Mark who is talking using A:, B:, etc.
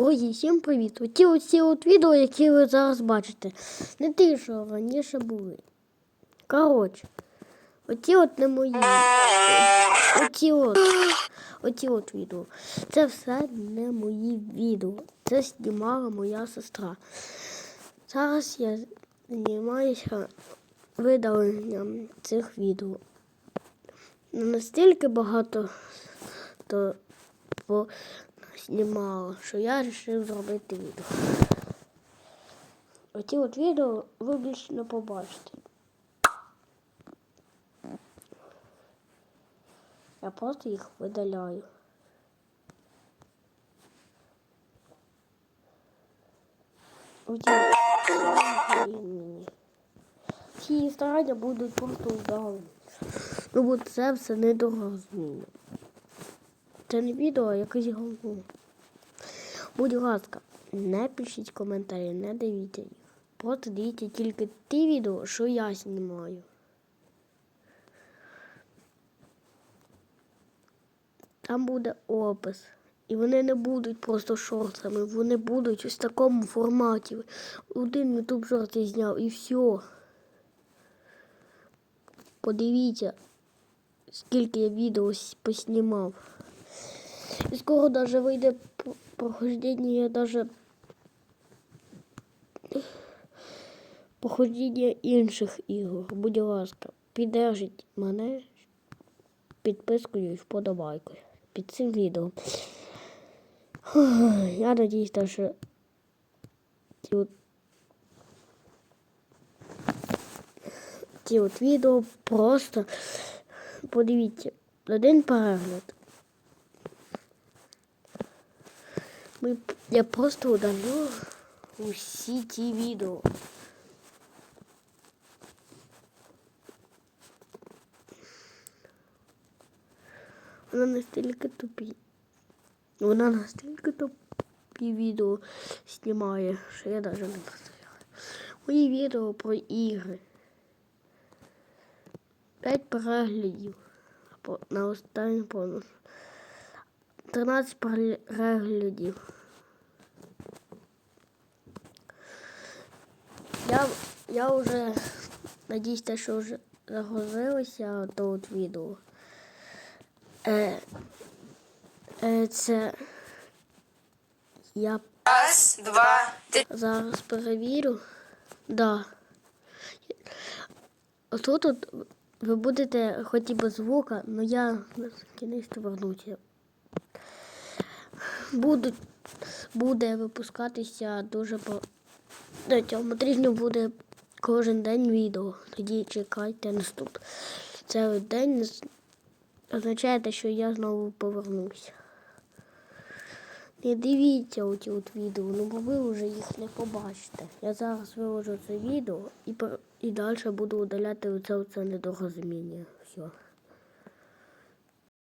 A: Друзі, всім привіт! Оті оці от відео, які ви зараз бачите, не ті, що раніше були. Коротше, оті от не мої. Оті от. Оті от відео. Це все не мої відео. Це знімала моя сестра. Зараз я займаюся видаленням цих відео. Настільки багато то по знімала, що я вирішив зробити відео. Оці от відео ви більше не побачите. Я просто їх видаляю. Ці старання будуть просто вдалені. Ну бо це все недорозуміння. Це не відео, а якесь говно. Будь ласка, не пишіть коментарі, не дивіться їх. Просто дивіться тільки ті відео, що я знімаю. Там буде опис. І вони не будуть просто шортами, вони будуть ось в такому форматі. Один ютуб шорти зняв і все. Подивіться, скільки я відео поснімав. І скоро даже вийде п- прохождення даже походіння інших ігор. Будь ласка, піддержіть мене підпискою і вподобайкою під цим відео. Я надіюсь, що ці от, ці от відео просто подивіться один перегляд. Ми, я просто удалю усі ті відео. Вона настільки тупі. Вона настільки тупі відео знімає, що я навіть не представляю. Мої відео про ігри. П'ять переглядів. На останній бонус. 13 переглядів. Я, я вже надіюсь, те, що вже загрузилося то от відео. Е, е, це я
B: Раз, два, три.
A: зараз перевірю. Да. Отут от ви будете хоч і без звука, але я кінець повернуся. Будуть, буде випускатися дуже по на цьому тижні буде кожен день відео. Тоді чекайте наступ. Цей день означає, те, що я знову повернуся. Не дивіться оті от відео, ну бо ви вже їх не побачите. Я зараз виложу це відео і, і далі буду удаляти оце, оце недорозуміння. Все.